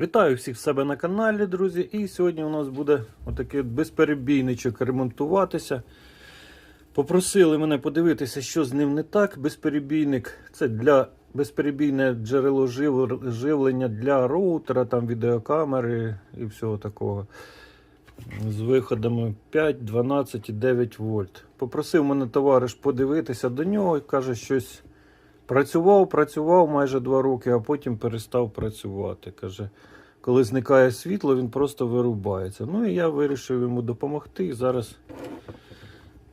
Вітаю всіх в себе на каналі, друзі. І сьогодні у нас буде отакий безперебійничок ремонтуватися. Попросили мене подивитися, що з ним не так. Безперебійник це для безперебійне джерело жив- живлення для роутера, там відеокамери і всього такого. З виходами 5, 12 і 9 вольт. Попросив мене товариш подивитися до нього і каже, щось Працював, працював майже два роки, а потім перестав працювати. Каже, коли зникає світло, він просто вирубається. Ну і я вирішив йому допомогти. І зараз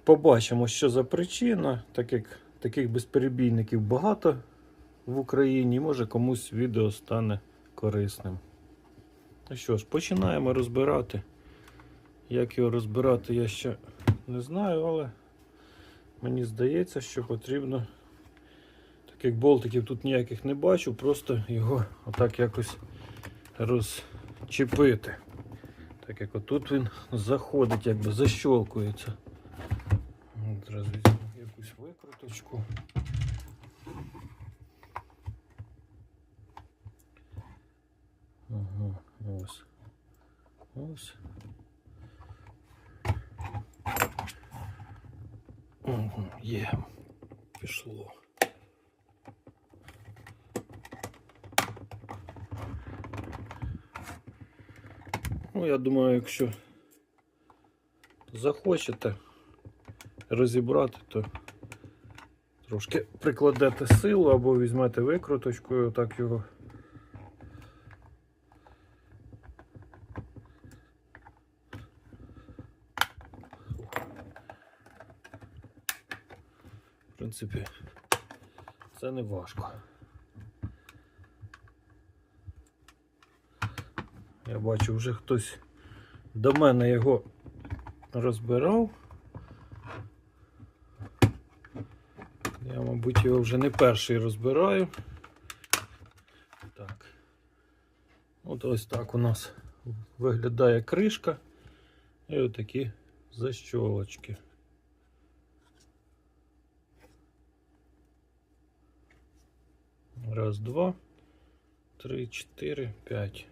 побачимо, що за причина, так як таких безперебійників багато в Україні, може комусь відео стане корисним. Ну що ж, починаємо розбирати. Як його розбирати, я ще не знаю, але мені здається, що потрібно. Як болтиків тут ніяких не бачу, просто його отак якось розчепити. Так як отут він заходить, якби защолкується. Зараз візьму якусь викруточку. Ага, ось. Ось. Угу, є. Пішло. Ну, я думаю, якщо захочете розібрати, то трошки прикладете силу або візьмете викруточкою, так його. В принципі, це не важко. Я бачу, вже хтось до мене його розбирав. Я, мабуть, його вже не перший розбираю. Так. От ось так у нас виглядає кришка і отакі защолочки. Раз, два, три, чотири, п'ять.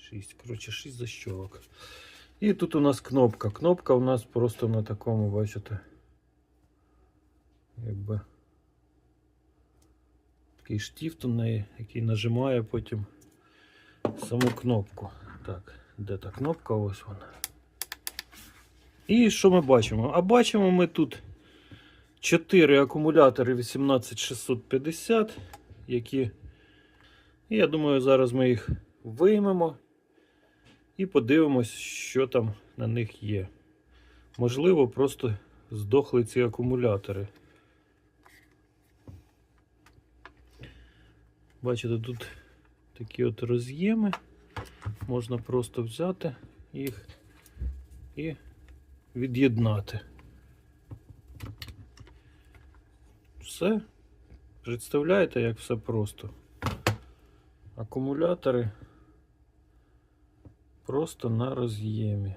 6. Коротше, 6 защолок. І тут у нас кнопка. Кнопка у нас просто на такому, бачите. Якби такий штифт у неї, який нажимає потім саму кнопку. Так, де та кнопка? Ось вона. І що ми бачимо? А бачимо ми тут 4 акумулятори 18650, які. Я думаю, зараз ми їх виймемо і подивимось, що там на них є. Можливо, просто здохли ці акумулятори. Бачите, тут такі от роз'єми. Можна просто взяти їх і від'єднати. Все. Представляєте, як все просто. Акумулятори просто на роз'ємі.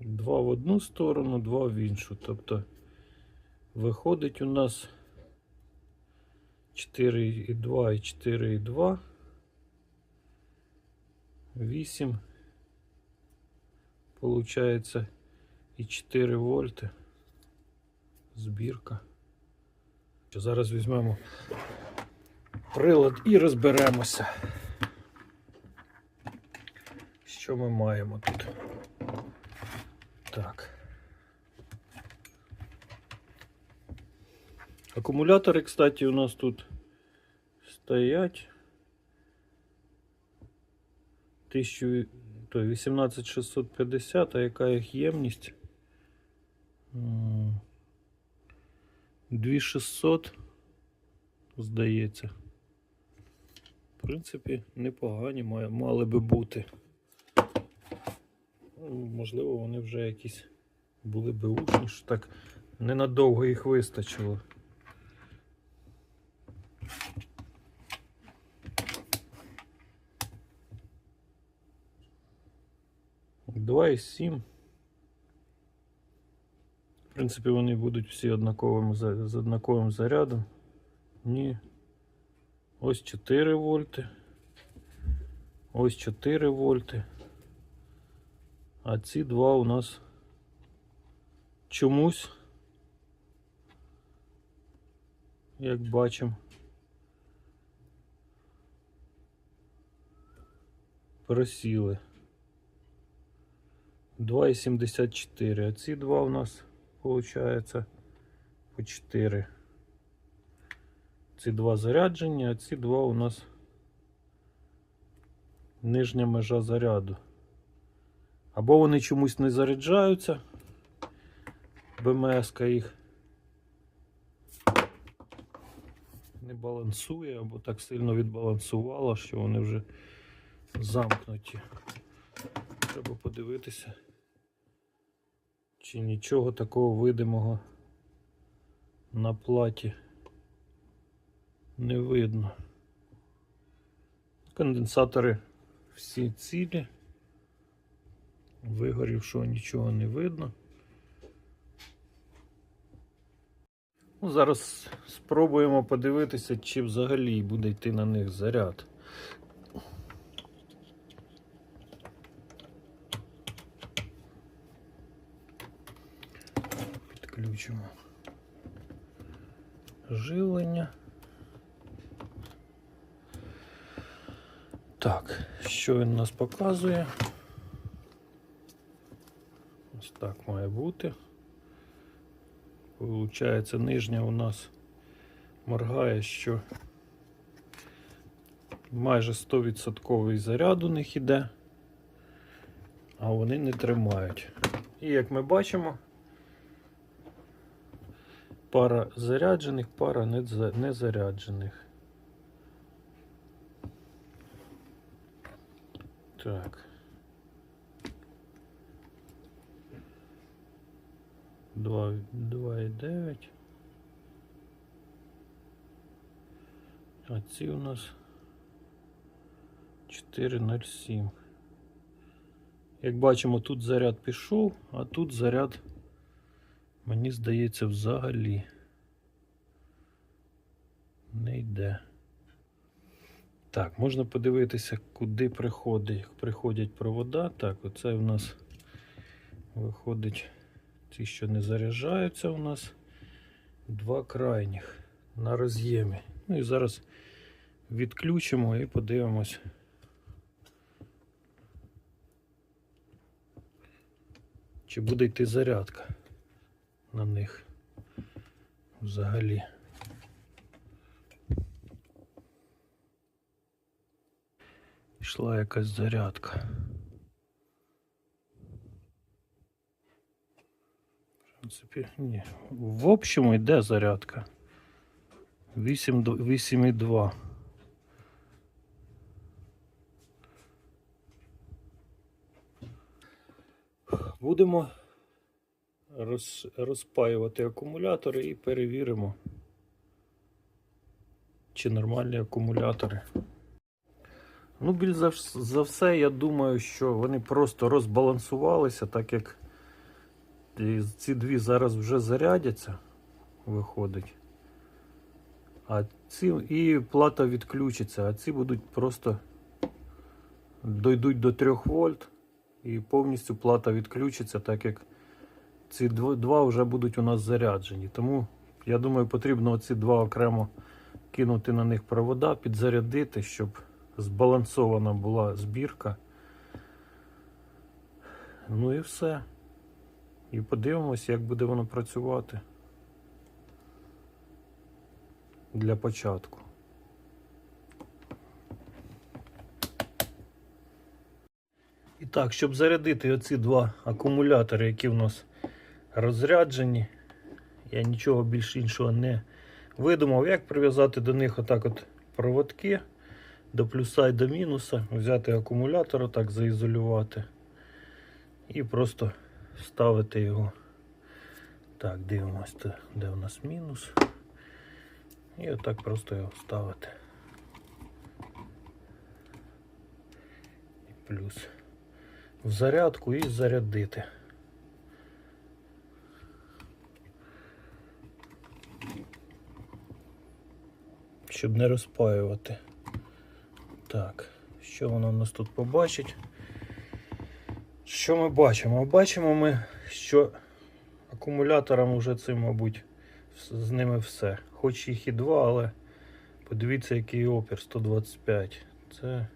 Два в одну сторону, два в іншу. Тобто виходить у нас 4,2 і 4,2. 8. Получається і 4 вольти. Збірка. Зараз візьмемо прилад і розберемося. Що ми маємо тут? Так. Акумулятори, кстати, у нас тут стоять. 1000, то 18650, а яка їх ємність? М, 2600 здається. В принципі, непогані мали би бути. Ну, Можливо, вони вже якісь були би учні, що так ненадовго їх вистачило. Два і сім. В принципі, вони будуть всі однаковими з однаковим зарядом. Ні. Ось 4 вольти. Ось 4 вольти. А ці два у нас чомусь, як бачимо, просіли. 2,74. А ці два у нас виходить по 4. Ці два заряджені, а ці два у нас нижня межа заряду. Або вони чомусь не заряджаються. БМС їх не балансує, або так сильно відбалансувала, що вони вже замкнуті. Треба подивитися, чи нічого такого видимого на платі не видно. Конденсатори всі цілі. Вигорівшого нічого не видно. Ну, зараз спробуємо подивитися, чи взагалі буде йти на них заряд. Підключимо живлення. Так, що він нас показує? Ось так має бути. Получається, нижня у нас моргає, що майже 100% заряд у них іде, а вони не тримають. І як ми бачимо, пара заряджених, пара не заряджених. Так. Два, два і дев'ять. А ці у нас 4,07. Як бачимо, тут заряд пішов, а тут заряд, мені здається, взагалі не йде. Так, можна подивитися, куди приходить, приходять провода. Так, оце в нас виходить ті, що не заряджаються у нас. Два крайніх на роз'ємі. Ну і зараз відключимо і подивимось. Чи буде йти зарядка на них взагалі. Йшла якась зарядка. В принципі, ні. В общому йде зарядка. 8,2. Будемо роз, розпаювати акумулятори і перевіримо, чи нормальні акумулятори. Ну, більш за, за все, я думаю, що вони просто розбалансувалися, так як ці дві зараз вже зарядяться, виходить. А ці і плата відключиться, а ці будуть просто дойдуть до 3 вольт і повністю плата відключиться, так як ці два вже будуть у нас заряджені. Тому я думаю, потрібно ці два окремо кинути на них провода, підзарядити, щоб збалансована була збірка. Ну і все. І подивимось, як буде воно працювати для початку. І так, щоб зарядити оці два акумулятори, які в нас розряджені, я нічого більш іншого не видумав, як прив'язати до них отак от проводки до плюса і до мінуса, взяти акумулятор, отак заізолювати і просто вставити його. Так, дивимося, де у нас мінус. І отак просто його вставити. І плюс в зарядку і зарядити. Щоб не розпаювати. Так, що воно у нас тут побачить? Що ми бачимо? Бачимо ми, що акумуляторам вже цим, мабуть, з ними все. Хоч їх і два, але подивіться, який опір 125. Це.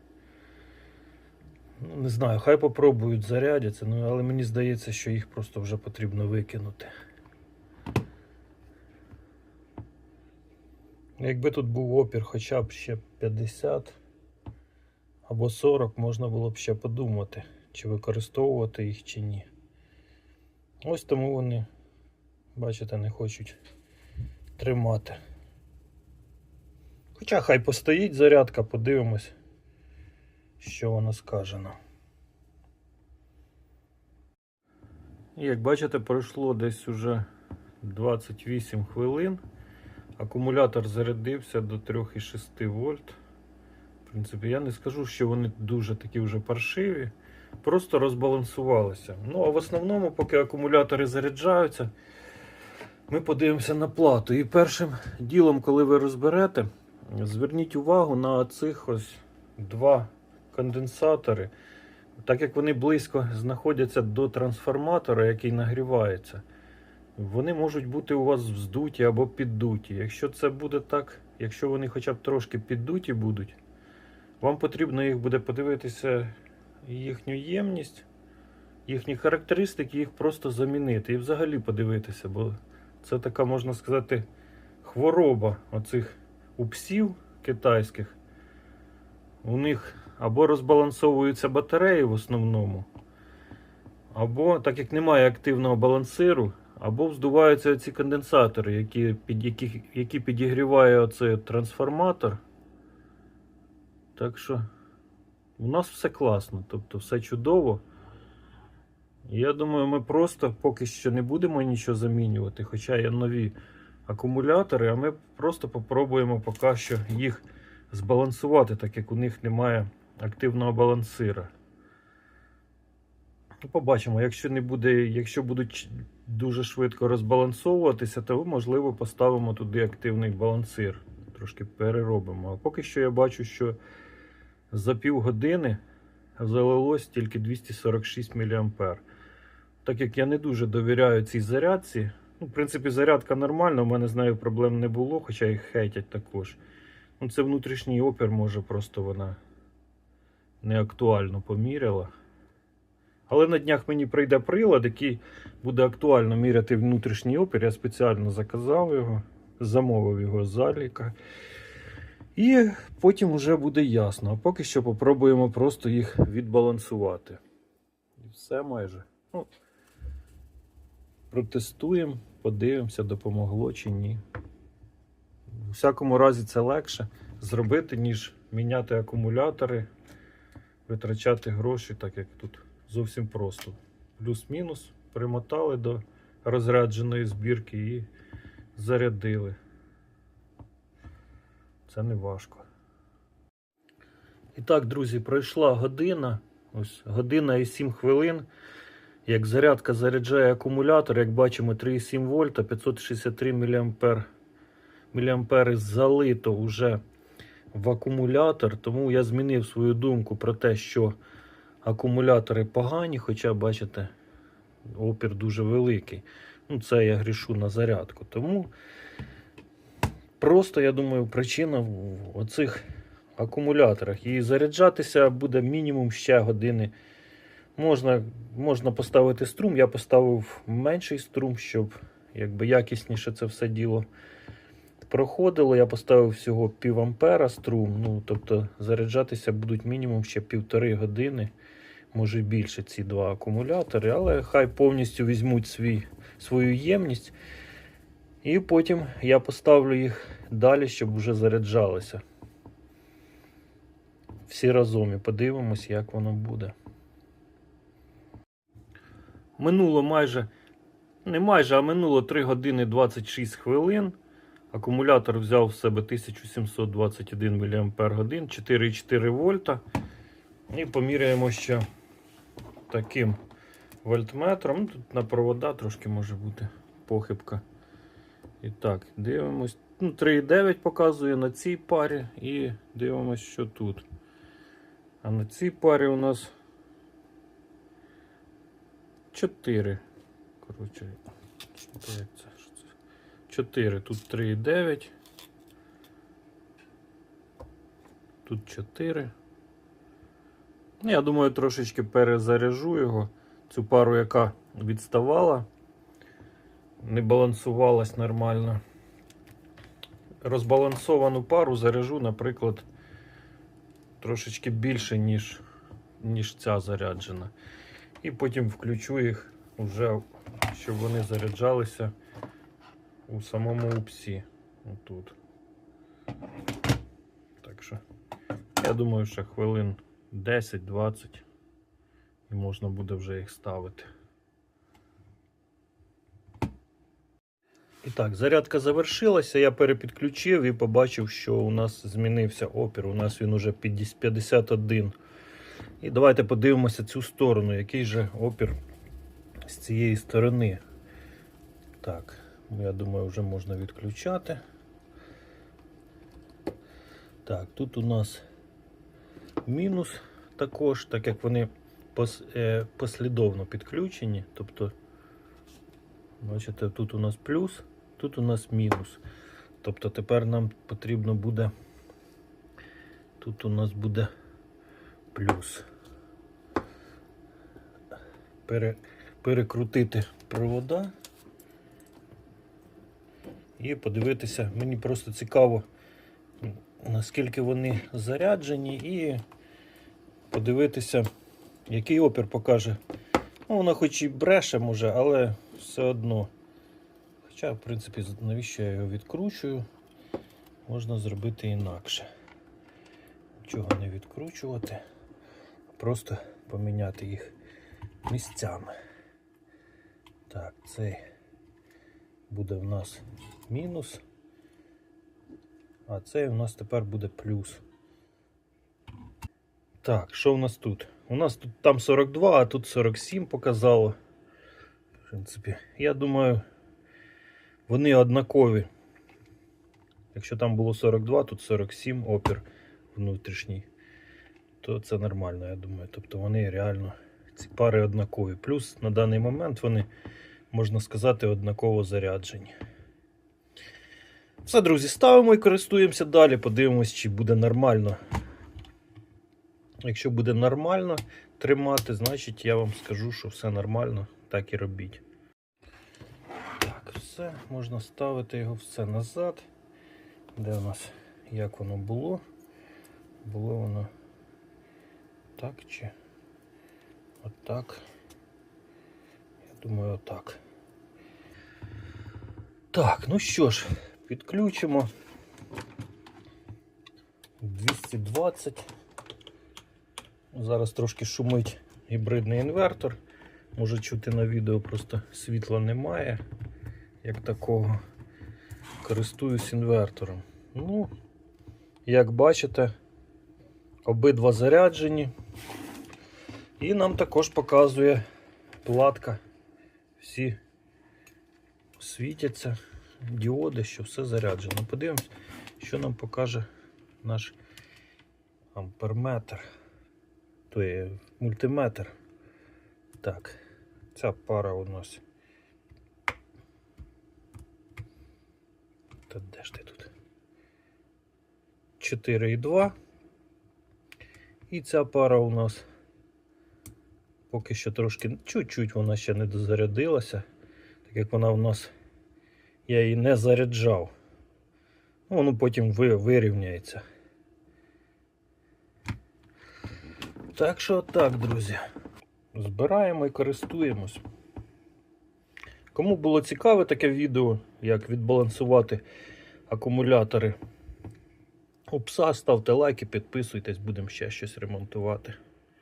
Ну, не знаю, хай попробують зарядяться, ну, але мені здається, що їх просто вже потрібно викинути. Якби тут був опір хоча б ще 50 або 40, можна було б ще подумати, чи використовувати їх, чи ні. Ось тому вони, бачите, не хочуть тримати. Хоча хай постоїть зарядка, подивимось, що вона скаже нам. І Як бачите, пройшло десь уже 28 хвилин. Акумулятор зарядився до 3,6 вольт. Принципі, я не скажу, що вони дуже такі вже паршиві, просто розбалансувалися. Ну, а в основному, поки акумулятори заряджаються, ми подивимося на плату. І першим ділом, коли ви розберете, зверніть увагу на цих ось два конденсатори. Так як вони близько знаходяться до трансформатора, який нагрівається, вони можуть бути у вас вздуті або піддуті. Якщо це буде так, якщо вони хоча б трошки піддуті будуть, вам потрібно їх буде подивитися їхню ємність, їхні характеристики, їх просто замінити і взагалі подивитися, бо це така, можна сказати, хвороба оцих у псів китайських. У них або розбалансовуються батареї в основному, або, так як немає активного балансиру, або вздуваються ці конденсатори, які, під, які, які підігріває оцей трансформатор. Так що у нас все класно, тобто все чудово. Я думаю, ми просто поки що не будемо нічого замінювати, хоча є нові акумулятори, а ми просто попробуємо поки що їх збалансувати, так як у них немає активного балансира. Ну, Побачимо, якщо не буде, якщо будуть дуже швидко розбалансовуватися, то можливо поставимо туди активний балансир. Трошки переробимо. А поки що я бачу, що за півгодини залилось тільки 246 мА. Так як я не дуже довіряю цій зарядці. Ну, в принципі, зарядка нормальна, у мене з нею проблем не було, хоча їх хейтять також. Ну, це внутрішній опір, може, просто вона не актуально поміряла. Але на днях мені прийде прилад, який буде актуально міряти внутрішній опір. Я спеціально заказав його, замовив його з заліка. І потім вже буде ясно. А поки що попробуємо просто їх відбалансувати. І все майже. Ну, протестуємо, подивимося, допомогло чи ні. У всякому разі, це легше зробити, ніж міняти акумулятори, витрачати гроші, так як тут зовсім просто. Плюс-мінус примотали до розрядженої збірки і зарядили. Це не важко. І так, друзі, пройшла година. Ось година і 7 хвилин. Як зарядка заряджає акумулятор, як бачимо, 3,7 вольта, 563 мА, залито вже в акумулятор. Тому я змінив свою думку про те, що акумулятори погані, хоча, бачите, опір дуже великий. Ну, це я грішу на зарядку. Тому просто, я думаю, причина в оцих акумуляторах. І заряджатися буде мінімум ще години. Можна, можна поставити струм. Я поставив менший струм, щоб якби якісніше це все діло проходило. Я поставив всього пів ампера струм. Ну, тобто заряджатися будуть мінімум ще півтори години, може більше ці два акумулятори, але хай повністю візьмуть свій, свою ємність. І потім я поставлю їх далі, щоб вже заряджалися. Всі разом і подивимось, як воно буде. Минуло майже, не майже, а минуло 3 години 26 хвилин. Акумулятор взяв в себе 1721 мАч, 4,4 вольта. І поміряємо ще таким вольтметром. Ну, Тут на провода трошки може бути похибка. І так, дивимось. Ну, 3,9 показує на цій парі і дивимось, що тут. А на цій парі у нас 4. Коротше, як це? 4. Тут 3,9. Тут 4. Ну, Я думаю, трошечки перезаряжу його. Цю пару, яка відставала, не балансувалась нормально. Розбалансовану пару заряжу, наприклад, трошечки більше, ніж, ніж ця заряджена. І потім включу їх вже, щоб вони заряджалися у самому упсі. Отут. Так що, я думаю, що хвилин 10-20 і можна буде вже їх ставити. І так, зарядка завершилася. Я перепідключив і побачив, що у нас змінився опір. У нас він уже 51. І давайте подивимося цю сторону, який же опір з цієї сторони. Так, я думаю, вже можна відключати. Так, тут у нас мінус також, так як вони е, послідовно підключені. Тобто, бачите, тут у нас плюс, тут у нас мінус. Тобто тепер нам потрібно буде, тут у нас буде плюс. Пере, перекрутити провода і подивитися. Мені просто цікаво, наскільки вони заряджені, і подивитися, який опір покаже. Ну, вона хоч і бреше може, але все одно. Хоча, в принципі, навіщо я його відкручую, можна зробити інакше. Нічого не відкручувати, просто поміняти їх місцями. Так, цей буде в нас мінус, а цей у нас тепер буде плюс. Так, що в нас тут? У нас тут там 42, а тут 47 показало. В принципі, я думаю, вони однакові. Якщо там було 42, тут 47 опір внутрішній, то це нормально, я думаю. Тобто вони реально ці пари однакові. Плюс на даний момент вони, можна сказати, однаково заряджені. Все, друзі, ставимо і користуємося далі. Подивимось, чи буде нормально. Якщо буде нормально тримати, значить я вам скажу, що все нормально, так і робіть. Все, можна ставити його все назад. Де у нас, як воно було? Було воно так чи отак. Я думаю, отак. Так, ну що ж, підключимо 220. Зараз трошки шумить гібридний інвертор. Може чути на відео, просто світла немає, як такого. Користуюсь інвертором. Ну, як бачите, обидва заряджені. І нам також показує платка. Всі світяться, діоди, що все заряджено. Подивимось, що нам покаже наш амперметр. То є мультиметр. Так, ця пара у нас. Та де ж ти тут? 4,2. І ця пара у нас поки що трошки чуть-чуть вона ще не дозарядилася, так як вона у нас, я її не заряджав. Ну, воно потім ви- вирівняється. Так що так, друзі. Збираємо і користуємось. Кому було цікаве таке відео, як відбалансувати акумулятори у пса, ставте лайки, підписуйтесь, будемо ще щось ремонтувати.